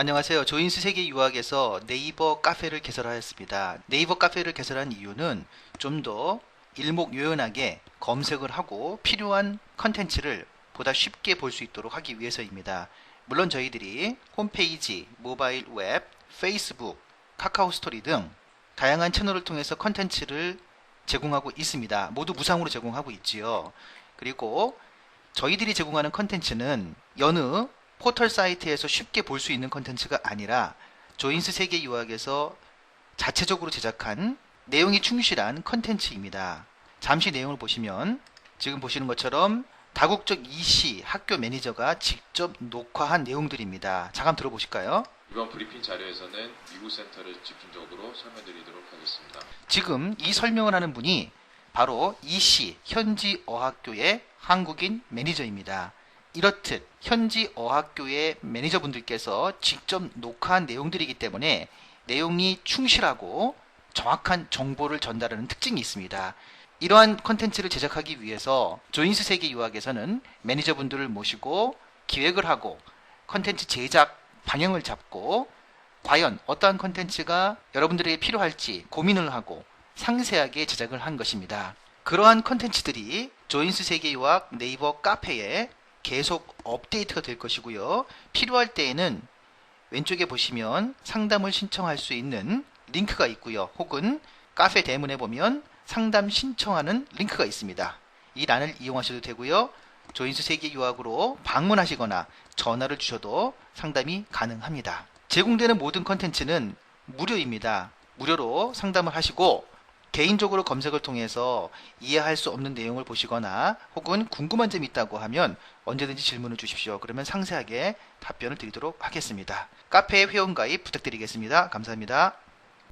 안녕하세요. 조인스 세계 유학에서 네이버 카페를 개설하였습니다. 네이버 카페를 개설한 이유는 좀 더 일목요연하게 검색을 하고 필요한 컨텐츠를 보다 쉽게 볼 수 있도록 하기 위해서입니다. 물론 저희들이 홈페이지, 모바일 웹, 페이스북, 카카오 스토리 등 다양한 채널을 통해서 컨텐츠를 제공하고 있습니다. 모두 무상으로 제공하고 있지요. 그리고 저희들이 제공하는 컨텐츠는 여느 포털 사이트에서 쉽게 볼 수 있는 컨텐츠가 아니라 조인스 세계 유학에서 자체적으로 제작한 내용이 충실한 컨텐츠입니다. 잠시 내용을 보시면 지금 보시는 것처럼 다국적 이시 학교 매니저가 직접 녹화한 내용들입니다. 잠깐 들어보실까요? 이번 브리핑 자료에서는 미국 센터를 집중적으로 설명드리도록 하겠습니다. 지금 이 설명을 하는 분이 바로 이시 현지 어학교의 한국인 매니저입니다. 이렇듯 현지 어학교의 매니저분들께서 직접 녹화한 내용들이기 때문에 내용이 충실하고 정확한 정보를 전달하는 특징이 있습니다. 이러한 컨텐츠를 제작하기 위해서 조인스 세계 유학에서는 매니저분들을 모시고 기획을 하고 컨텐츠 제작 방향을 잡고 과연 어떠한 컨텐츠가 여러분들에게 필요할지 고민을 하고 상세하게 제작을 한 것입니다. 그러한 컨텐츠들이 조인스 세계 유학 네이버 카페에 계속 업데이트가 될 것이고요. 필요할 때에는 왼쪽에 보시면 상담을 신청할 수 있는 링크가 있고요. 혹은 카페 대문에 보면 상담 신청하는 링크가 있습니다. 이 란을 이용하셔도 되고요. 조인스 세계 유학으로 방문하시거나 전화를 주셔도 상담이 가능합니다. 제공되는 모든 컨텐츠는 무료입니다. 무료로 상담을 하시고 개인적으로 검색을 통해서 이해할 수 없는 내용을 보시거나 혹은 궁금한 점이 있다고 하면 언제든지 질문을 주십시오. 그러면 상세하게 답변을 드리도록 하겠습니다. 카페 회원가입 부탁드리겠습니다. 감사합니다.